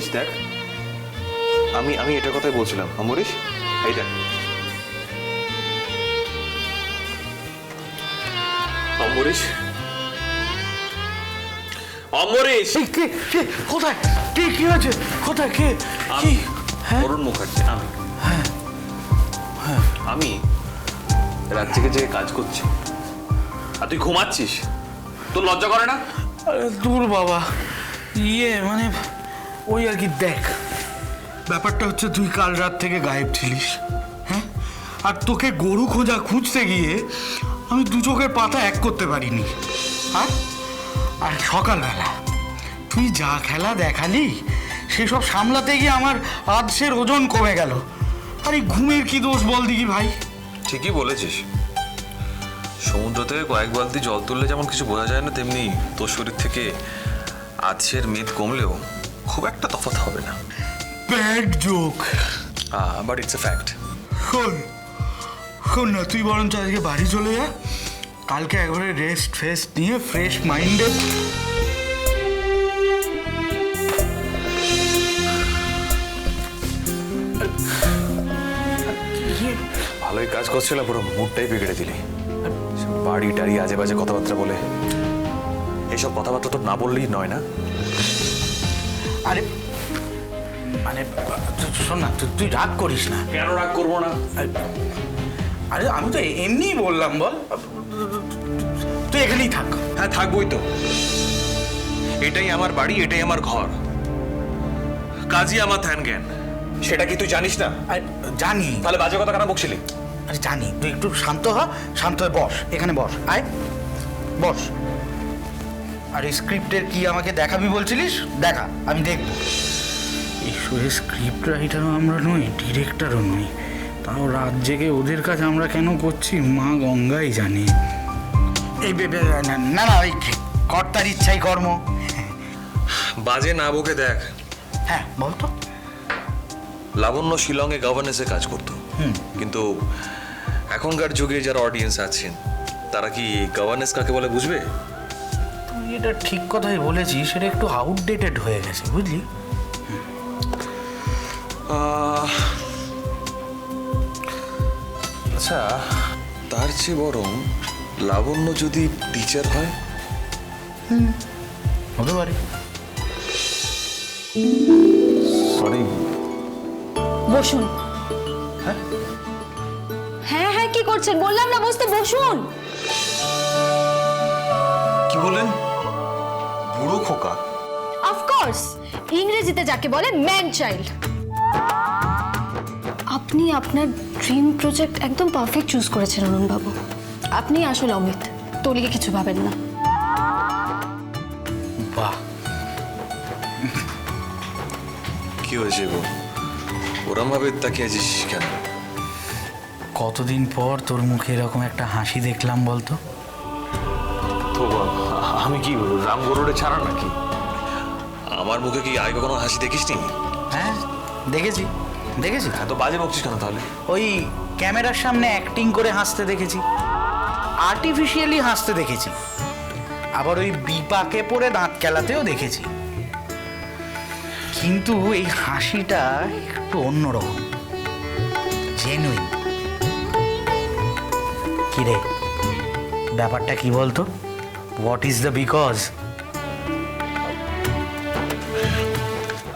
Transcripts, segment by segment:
অম্বরীশ দেখ। আমি আমি এটা কথাই বলছিলাম। অম্বরীশ এই দেখ। অম্বরীশ কে কে কোথায়? কে কি হয়েছে কোথায়? কে কি? হ্যাঁ? অরুণ মুখার্জি আমি। আমি রাত থেকে যে কাজ করছি। আর তুই ঘুমাচ্ছিস? তোর লজ্জা করে না? দূর বাবা। ইয়ে মানে ওই আর কি দেখ। ব্যাপারটা হচ্ছে তুই কাল রাত থেকে গায়েব ছিলিস হ্যাঁ? আর তোকে গরু খোঁজা খুঁজতে গিয়ে আমি দু চোখের পাতা এক করতে পারিনি। হ্যাঁ আর সকালবেলা তুই যা খেলা দেখালি, সেসব সামলাতে গিয়ে আমার আধসের ওজন কমে গেল। আর ঘুমের কি দোষ বল দিকি ভাই? ঠিকই বলেছিস। সমুদ্র থেকে কয়েক বালতি জল তুললে যেমন কিছু বোঝা যায় না, তেমনি তোর শরীর থেকে আজকের মেদ কমলেও খুব একটা তফাৎ হবে না। Bad joke but it's a fact শোন শোন না তুই বরঞ্চ আজকে বাড়ি চলে যা। কালকে একবারে রেস্ট ফেস্ট নিয়ে ফ্রেশ মাইন্ডে ভালোই কাজ করছিলাম পুরো মুডটাই বিগড়ে দিলি। বাড়ি টাড়ি আজে বাজে কথাবার্তা বলে। এইসব কথাবার্তা তো না বললেই নয় না? আরে মানে শোন না তুই- রাগ করিস না। কেন রাগ করব না? আরে আমি তো এমনিই বললাম বল। তুই এখানেই থাক। হ্যাঁ থাকবোই তো। এটাই আমার বাড়ি এটাই আমার ঘর। কাজই আমার ধ্যান জ্ঞান সেটা কি তুই জানিস না? জানি। তাহলে বাজে কথা কেন বকছিলি? আরে জানি। তুই একটু শান্ত হ শান্ত হয়ে বস। এখানে বস আয়। বস। আর এই স্ক্রিপ্টের কি আমাকে দেখাবি বলছিলিস? দেখা আমি দেখব। এই শোয়ে স্ক্রিপ্ট রাইটারও আমরা নই ডিরেক্টরও নই। তাও রাত জেগে ওদের কাজ আমরা কেন করছি মা গঙ্গাই জানে। এই না না ওই কর্তার ইচ্ছাই কর্ম। বাজে না বকে দেখ। হ্যাঁ বলতো লাবণ্য শিলংয়ে গভর্নেন্সে কাজ করতো। কিন্তু এখনকার যুগে যারা অডিয়েন্স আছেন তারা কি গভর্নেন্স কাকে বলে বুঝবে? এটা ঠিক কথাই বলেছি সেটা একটু আউটডেটেড হয়ে গেছে বুঝলি? আচ্ছা তার চেয়ে বরং লাবণ্য যদি টিচার হয়? হতে পারে। সরি বসুন। হ্যাঁ? হ্যাঁ কি করছেন? বললাম না বসতে বসুন। কি বলেন বুড়ো খোকা অফকোর্স ইংরেজিতে যাকে বলে ম্যান চাইল্ড আপনি আপনার ড্রিম প্রজেক্ট একদম পারফেক্ট চুজ করেছেন অরুণবাবু। আপনি আসলে অমিত তলিকে কিছু ভাবেন না। বাহ। কি হয়েছে গো? ওরম ভাবে তাকিয়ে আছিস কেন? কতদিন পর তোর মুখে এরকম একটা হাসি দেখলাম বলতো? তো আমি কি রাম গরুড়ে ছাড়া নাকি? আমার মুখে কি আগে কখনো হাসি দেখিসনি? হ্যাঁ দেখেছি দেখেছি। এত বাজে বকছিস কেন তাহলে? ওই ক্যামেরার সামনে অ্যাক্টিং করে হাসতে দেখেছি। আর্টিফিশিয়ালি হাসতে দেখেছি। আবার ওই বিপাকে পড়ে দাঁত কেলাতেও দেখেছি। কিন্তু এই হাসিটা একটু অন্যরকম। জেনুইন কিরে ব্যাপারটা কি বলতো? হোয়াট ইজ দ্য বিকজ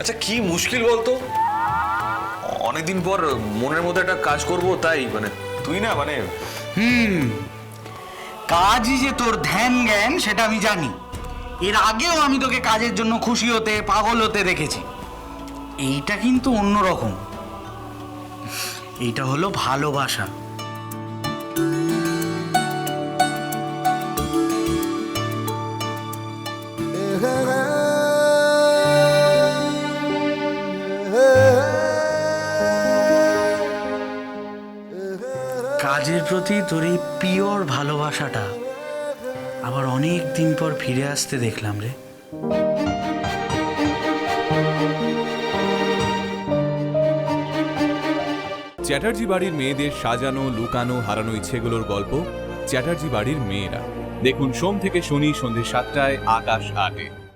আচ্ছা কি মুশকিল বলতো? অনেকদিন পর মনের মধ্যে একটা কাজ করব তাই মানে তুই না মানে হুম কাজই যে তোর ধ্যান জ্ঞান সেটা আমি জানি। এর আগেও আমি তোকে কাজের জন্য খুশি হতে পাগল হতে দেখেছি। এইটা কিন্তু অন্যরকম। এইটা হলো ভালোবাসা। প্রতি তোর এই পিওর ভালোবাসাটা আবার অনেক দিন পর ফিরে আসতে দেখলাম রে। চ্যাটার্জি বাড়ির মেয়েদের সাজানো, লুকানো, হারানো ইচ্ছেগুলোর গল্প চ্যাটার্জি বাড়ির মেয়েরা। দেখুন, সোম থেকে শনি সন্ধ্যে সাতটায় আকাশ আটে।